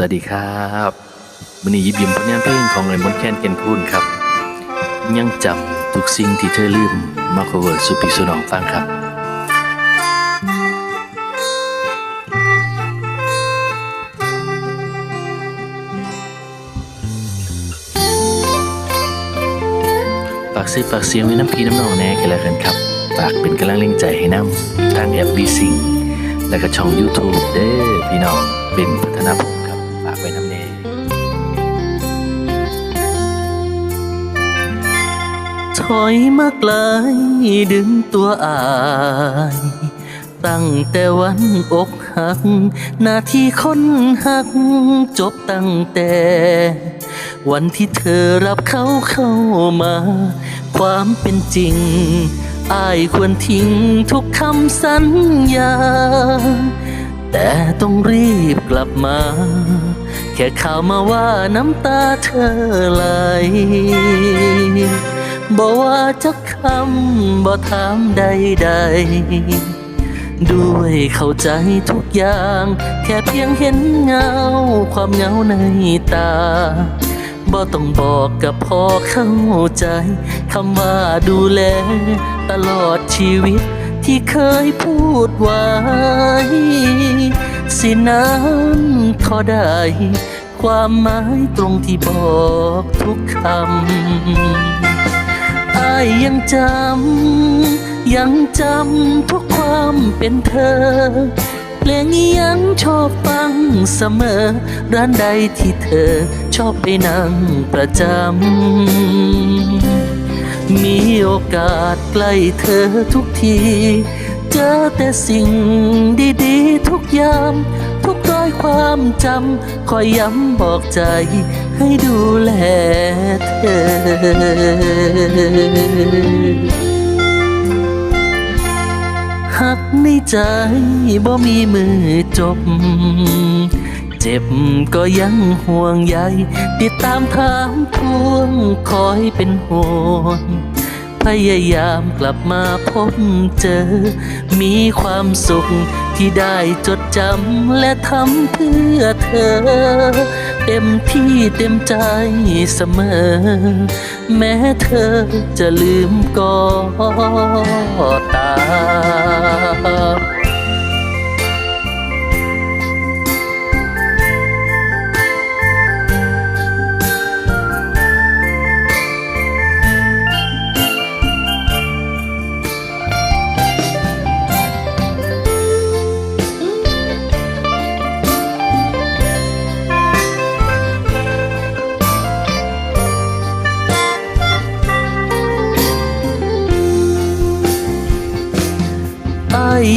สวัสดีครับวันนี้ยิบยิมผลงานเพลงของไอ้มนแคนเกนคูนครับ ยังจำทุกสิ่งที่เธอลืม มาโคเวอร์สุปีสุนองฟังครับฝากซื้อฝากเสียงไว้น้ำพีน้ำนองแน่กันแล้วกันครับฝากเป็นกำลังแรงใจให้น้ำทางแอปบีซิงและก็ช่อง YouTube เด้อพี่น้องเป็นพัฒนาผมครับฝากไว้น้ำแน่ถอยมาไกลดึงตัวอาย ตั้งแต่วันอกหัก หน้าที่คนหัก จบตั้งแต่ วันที่เธอรับเขาเข้ามา ความเป็นจริงอายควรทิ้งทุกคำสัญญา แต่ต้องรีบกลับมา แค่ข่าวมาว่าน้ำตาเธอไหลบอกว่าจะคำบ่ถามใดๆ ด้วยเข้าใจทุกอย่าง แค่เพียงเห็นเงา ความเงาในตาบ่ต้องบอกกับพ่อเข้าใจคำว่าดูแล ตลอดชีวิตที่เคยพูดไว้ สินั้นขอได้ ความหมายตรงที่บอกทุกคำอายยังจำ ยังจำทุกความเป็นเธอ เพลงยังชอบฟังเสมอ ร้านใดที่เธอชอบไปนั่งประจำ มีโอกาสใกล้เธอทุกที เจอแต่สิ่งดีๆทุกยาม ทุกร้อยความจำคอยย้ำบอกใจ ให้ดูแลเธอหักในใจบ่มีมือจบ เจ็บก็ยังห่วงใยติดตามถามทวงคอยเป็นห่วง พยายามกลับมาพบเจอ มีความสุขที่ได้จดจำและทำเพื่อเธอ เต็มที่เต็มใจเสมอ แม้เธอจะลืมก็ตาม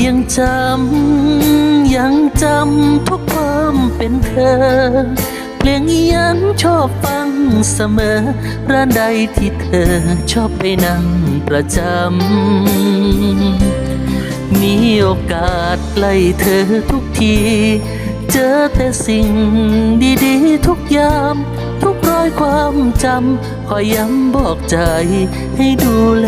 ยังจำ ยังจำทุกความเป็นเธอ เพลงยังชอบฟังเสมอ ร้านใดที่เธอชอบไปนั่งประจำ มีโอกาสใกล้เธอทุกที เจอแต่สิ่งดีๆทุกยามทุกรอยความจำคอยย้ำบอกใจให้ดูแล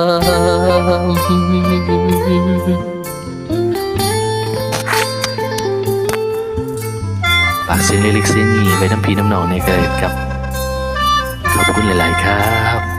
ม ฝากเสียงเล็กๆเสียงนี้ไว้น้ำพีน้ำนองในเกิดครับ ขอบคุณหลาย ๆ ครับ